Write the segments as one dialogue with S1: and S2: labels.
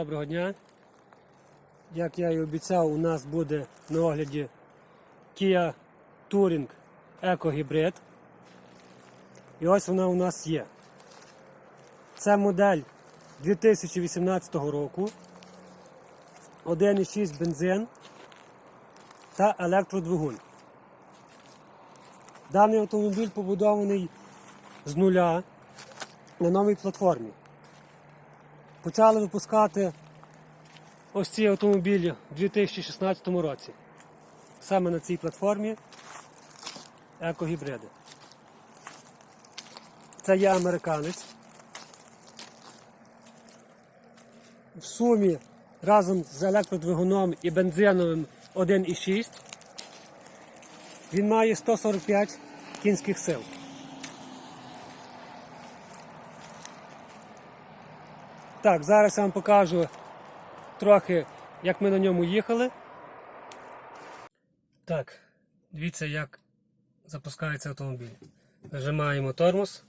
S1: доброго дня. Як я і обіцяв, у нас буде на огляді Kia Touring Hybrid. І ось вона у нас є. Це модель 2018 року. 1,6 бензин та електродвигун. Даний автомобіль побудований з нуля на новій платформі. Почали випускати ось ці автомобілі у 2016 році. Саме на цій платформі екогібриди. Це є американець. В сумі разом з електродвигуном і бензиновим 1,6 він має 145 кінських сил. Так, зараз я вам покажу трохи, як ми на ньому їхали. Так, дивіться, як запускається автомобіль. Нажимаємо тормоз,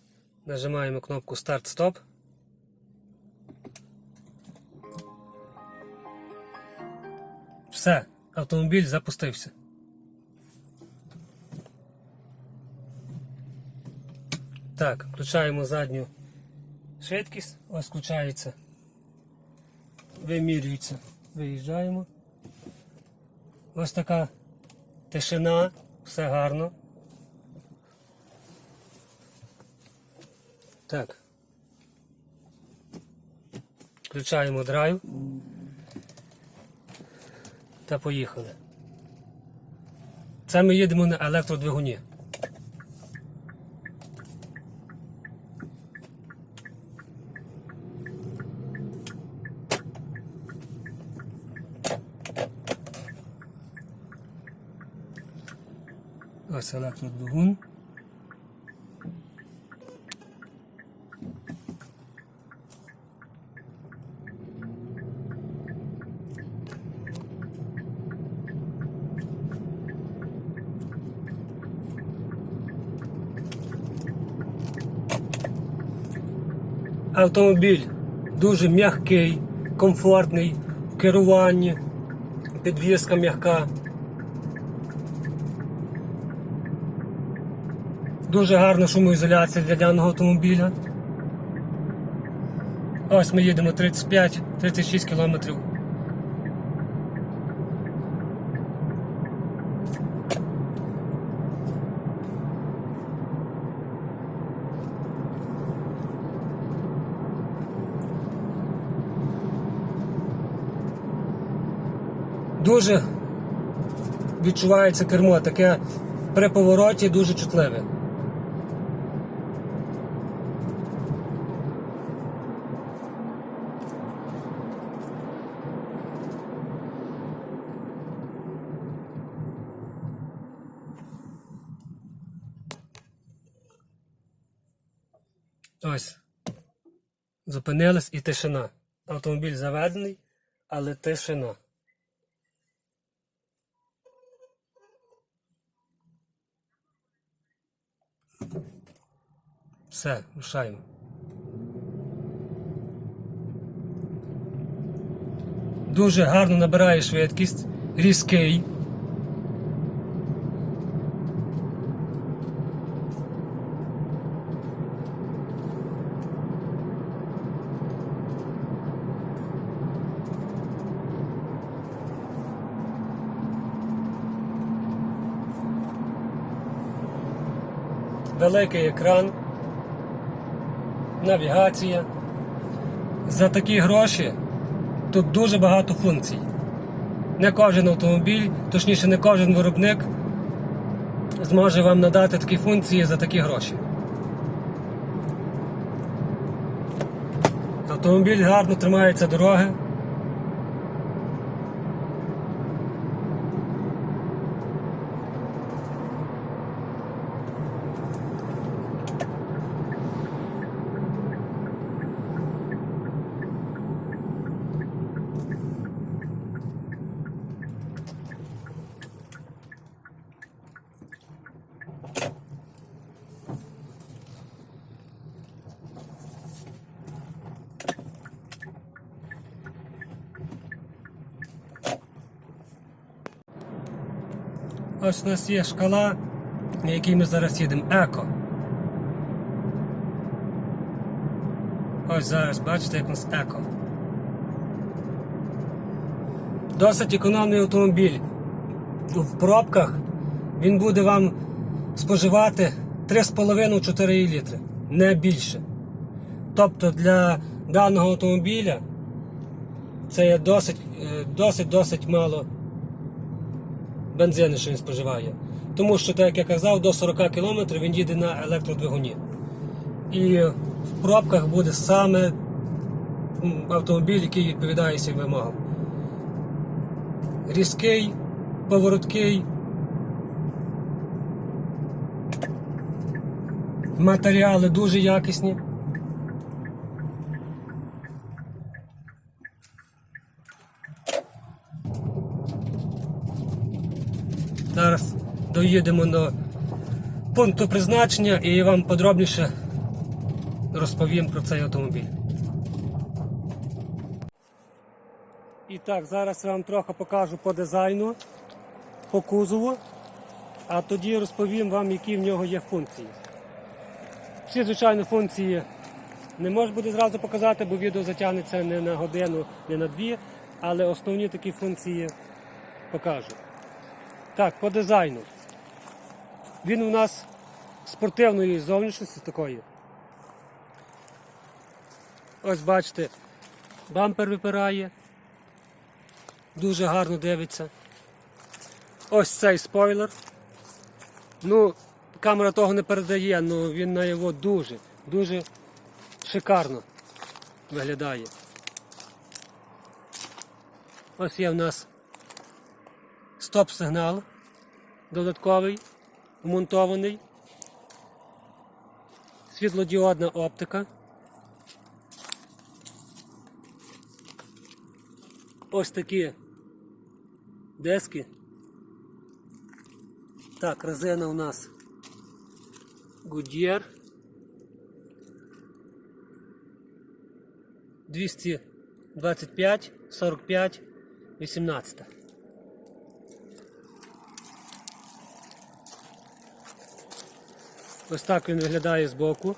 S1: нажимаємо кнопку старт-стоп. Все, автомобіль запустився. Так, включаємо задню швидкість, ось включається, вимірюється, виїжджаємо. Ось така тишина, все гарно. Так. Включаємо драйв. Та поїхали. Це ми їдемо на електродвигуні. Ось електродвигун. Автомобіль дуже м'який, комфортний в керуванні, підвізка м'яка. Дуже гарна шумоізоляція для даного автомобіля. Ось ми їдемо 35-36 кілометрів. Дуже відчувається кермо, таке при повороті дуже чутливе. Ось. Зупинились і тишина. Автомобіль заведений, але тишина. Все, рушаємо. Дуже гарно набирає швидкість, різкий. Великий екран, навігація. За такі гроші тут дуже багато функцій. Не кожен автомобіль, точніше, не кожен виробник зможе вам надати такі функції за такі гроші. Автомобіль гарно тримається дороги. Ось у нас є шкала, на якій ми зараз їдемо. Еко. Ось зараз бачите, як у нас еко. Досить економний автомобіль. В пробках він буде вам споживати 3,5-4 літри, не більше. Тобто для даного автомобіля це є досить, е, досить, досить мало бензину, що він споживає. Тому що, так як я казав, до 40 км він їде на електродвигуні. І в пробках буде саме автомобіль, який відповідає всім вимогам. Різкий, повороткий. Матеріали дуже якісні. Зараз доїдемо до пункту призначення і вам подробніше розповім про цей автомобіль. І так, зараз я вам трохи покажу по дизайну, по кузову, а тоді розповім вам, які в нього є функції. Всі, звичайно, функції не можу буде зразу показати, бо відео затягнеться не на годину, не на дві, але основні такі функції покажу. Так, по дизайну. Він у нас спортивної зовнішності такої. Ось бачите, бампер випирає. Дуже гарно дивиться. Ось цей спойлер. Ну, камера того не передає, але він на його дуже, дуже шикарно виглядає. Ось є в нас стоп-сигнал додатковий, вмонтований, світлодіодна оптика. Ось такі дески. Так, резина у нас Goodyear 225, 45, 18. Ось так він виглядає збоку.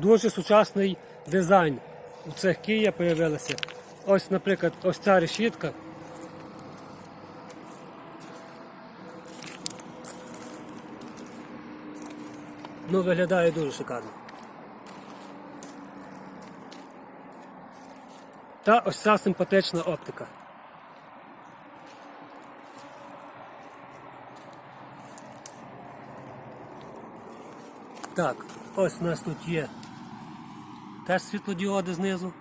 S1: Дуже сучасний дизайн. У цих Kia появилося. Ось, наприклад, ось ця решітка. Ну, виглядає дуже шикарно. Та ось ця симпатична оптика. Так, ось у нас тут є теж світлодіоди знизу.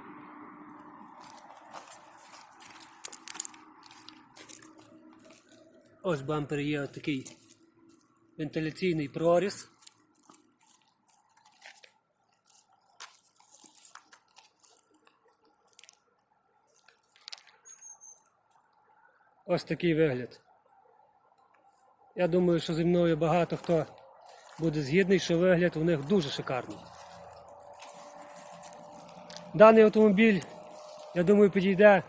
S1: Ось бампер є такий вентиляційний проріз. Ось такий вигляд. Я думаю, що зі мною багато хто буде згідний, що вигляд у них дуже шикарний. Даний автомобіль, я думаю, підійде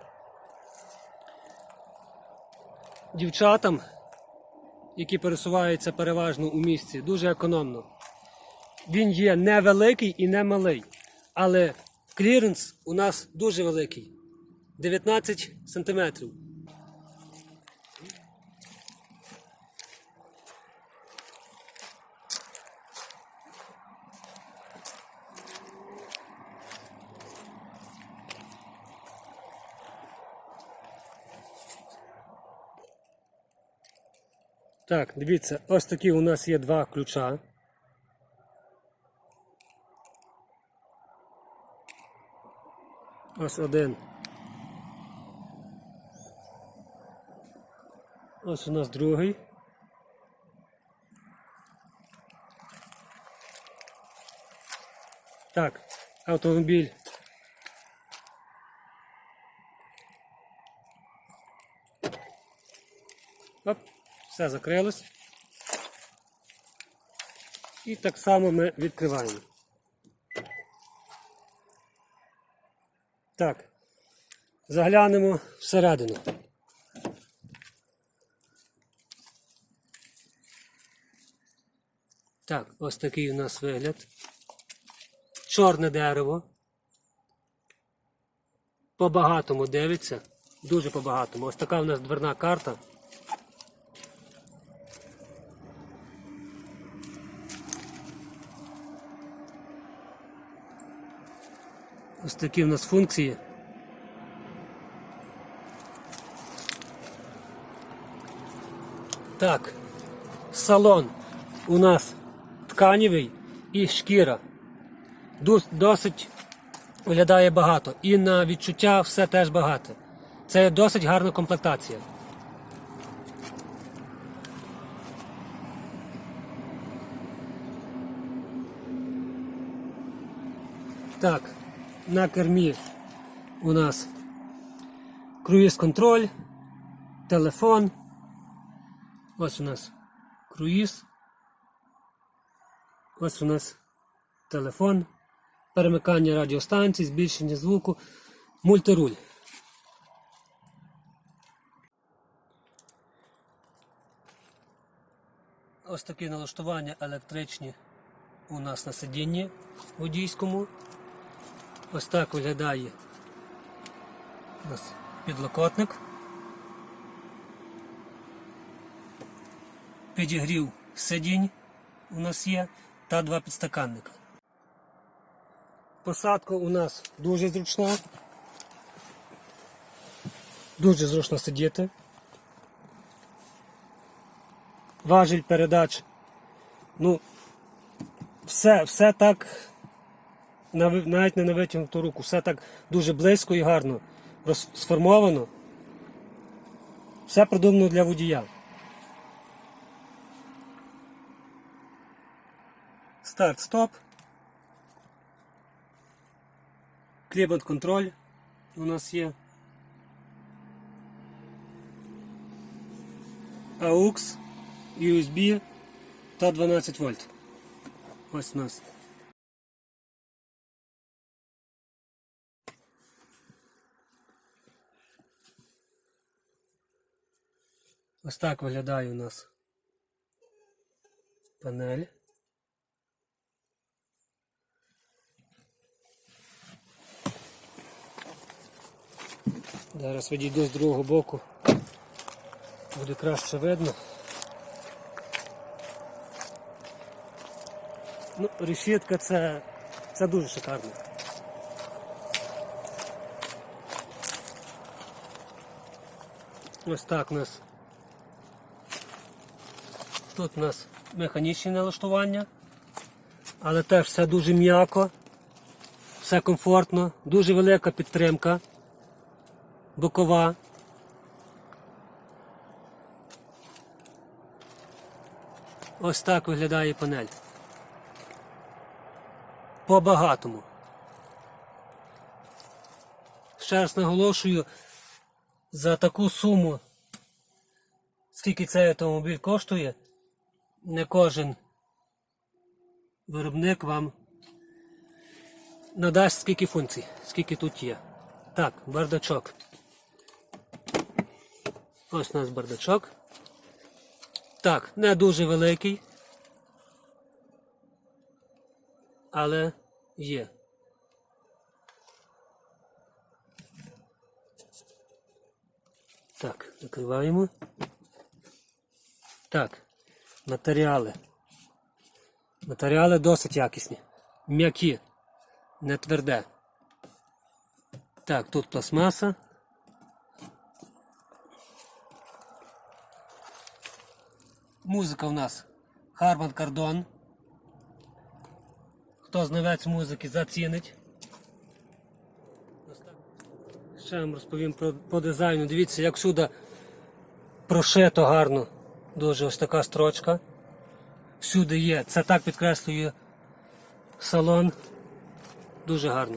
S1: дівчатам, які пересуваються переважно у місті, дуже економно. Він є невеликий і не малий, але кліренс у нас дуже великий 19 сантиметрів. Так, дивіться, ось такі у нас є два ключа. Ось один. Ось у нас другий. Так, автомобіль. Все закрилось. І так само ми відкриваємо. Так. Заглянемо всередину. Так, ось такий у нас вигляд. Чорне дерево. По-багатому дивиться. Дуже по-багатому. Ось така у нас дверна карта. Ось такі у нас функції. Так, салон у нас тканевий і шкіра. Досить виглядає багато. І на відчуття все теж багато. Це досить гарна комплектація. Так, на кермі у нас круїз контроль, телефон. Ось у нас круїз. Ось у нас телефон, перемикання радіостанцій, збільшення звуку, мультируль. Ось такі налаштування електричні у нас на сидінні водійському. Ось так виглядає у нас підлокотник. Підігрів сидінь у нас є та два підстаканника. Посадка у нас дуже зручна. Дуже зручно сидіти. Важіль передач. Ну, все, все так, навіть не на витягнуту руку, все так дуже близько і гарно сформовано. Все продумано для водія. Старт, стоп. Клімат контроль у нас є. AUX, USB та 12 вольт. Ось у нас. Ось так виглядає у нас панель. Зараз відійду з другого боку. Буде краще видно. Ну, решітка це, це дуже шикарно. Ось так у нас. Тут у нас механічні налаштування, але теж все дуже м'яко, все комфортно, дуже велика підтримка бокова. Ось так виглядає панель. По-багатому. Ще раз наголошую, за таку суму, скільки цей автомобіль коштує, не кожен виробник вам надасть скільки функцій, скільки тут є. Так, бардачок. Ось у нас бардачок. Так, не дуже великий. Але є. Так, закриваємо. Так, матеріали. Матеріали досить якісні. М'які, не тверде. Так, тут пластмаса. Музика у нас Harman Kardon. Хто знавець музики зацінить. Ще вам розповім про, по дизайну. Дивіться, як сюди прошито гарно. Дуже ось така строчка. Всюди є. Це так підкреслює салон. Дуже гарно.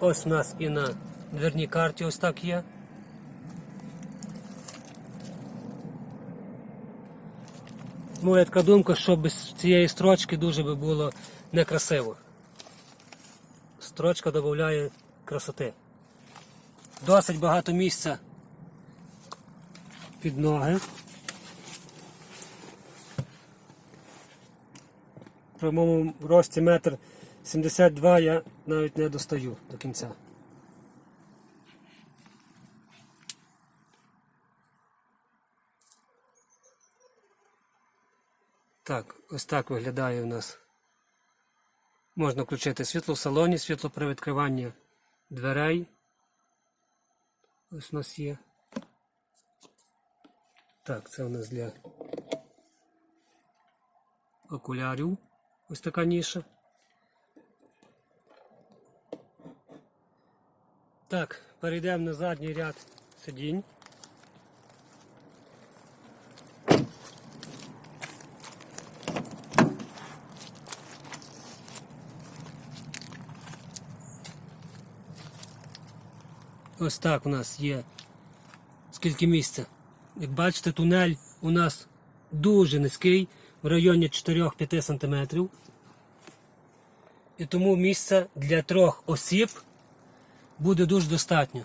S1: Ось у нас і на дверній карті ось так є. Моя така думка, що без цієї строчки дуже би було некрасиво. Строчка додає красоти. Досить багато місця під ноги. При моєму рості метр 72 я навіть не достаю до кінця. Так, ось так виглядає у нас. Можна включити світло в салоні, світло при відкриванні дверей. Ось у нас є. Так, це у нас для окулярів. Ось така ніша. Так, перейдемо на задній ряд сидінь. Ось так у нас є. Скільки місця? Як бачите, тунель у нас дуже низький, в районі 4-5 см. І тому місця для трьох осіб буде дуже достатньо.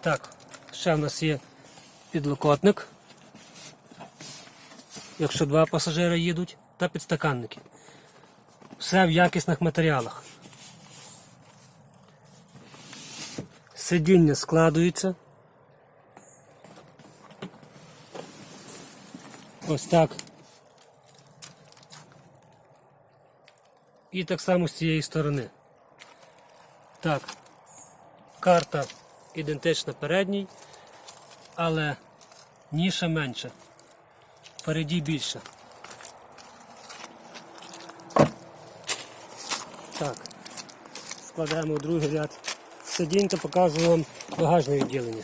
S1: Так, ще в нас є підлокотник, якщо два пасажири їдуть, та підстаканники. Все в якісних матеріалах. Сидіння складується. Ось так. І так само з цієї сторони. Так, карта ідентична передній, але ніша менша. Впереді більше. Так, складаємо другий ряд сидінь та покажу вам багажне відділення.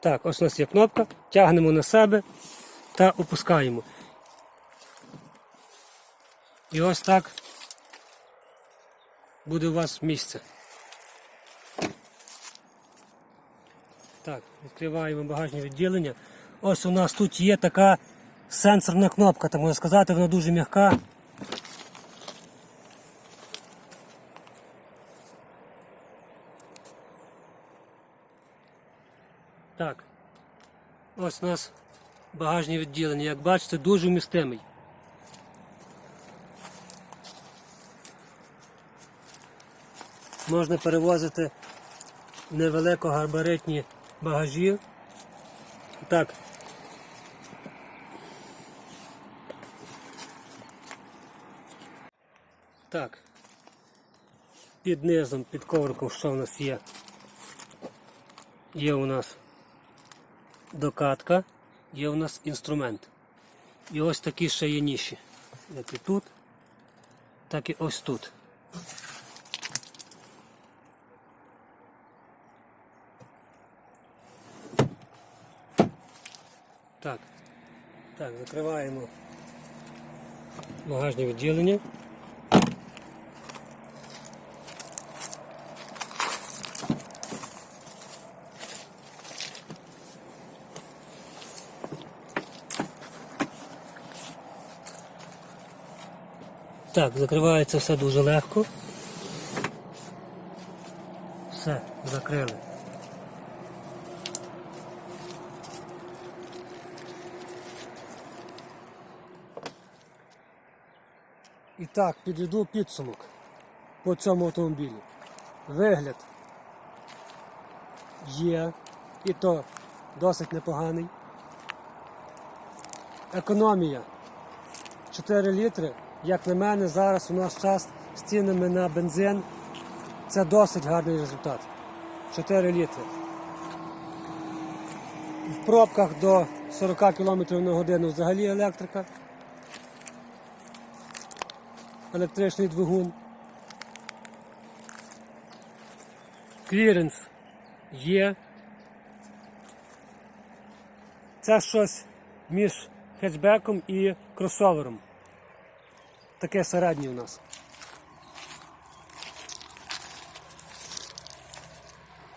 S1: Так, ось у нас є кнопка, тягнемо на себе та опускаємо. І ось так буде у вас місце. Так, відкриваємо багажне відділення. Ось у нас тут є така сенсорна кнопка, так можна сказати, вона дуже м'яка. Так. Ось у нас багажне відділення. Як бачите, дуже вмістимий. Можна перевозити невеликогабаритні багажі. Так. Так. Під низом, під ковриком, що в нас є? Є у нас докатка, є у нас інструмент. І ось такі ще є ніші. Як і тут, так і ось тут. Так, так, закриваємо багажне відділення. Так, закривається все дуже легко. Все, закрили. І так, підведу підсумок по цьому автомобілі. Вигляд є, і то досить непоганий. Економія 4 літри, як на мене, зараз у нас час з цінами на бензин. Це досить гарний результат. 4 літри. В пробках до 40 км на годину взагалі електрика. Електричний двигун. Кліренс є. Це щось між хетчбеком і кросовером. Таке середнє у нас.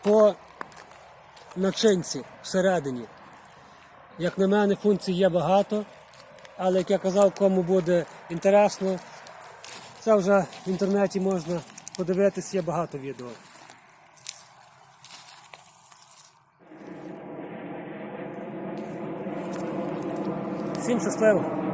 S1: По начинці всередині. Як на мене, функцій є багато, але як я казав, кому буде інтересно, це вже в інтернеті можна подивитись, є багато відео. Всім щасливо!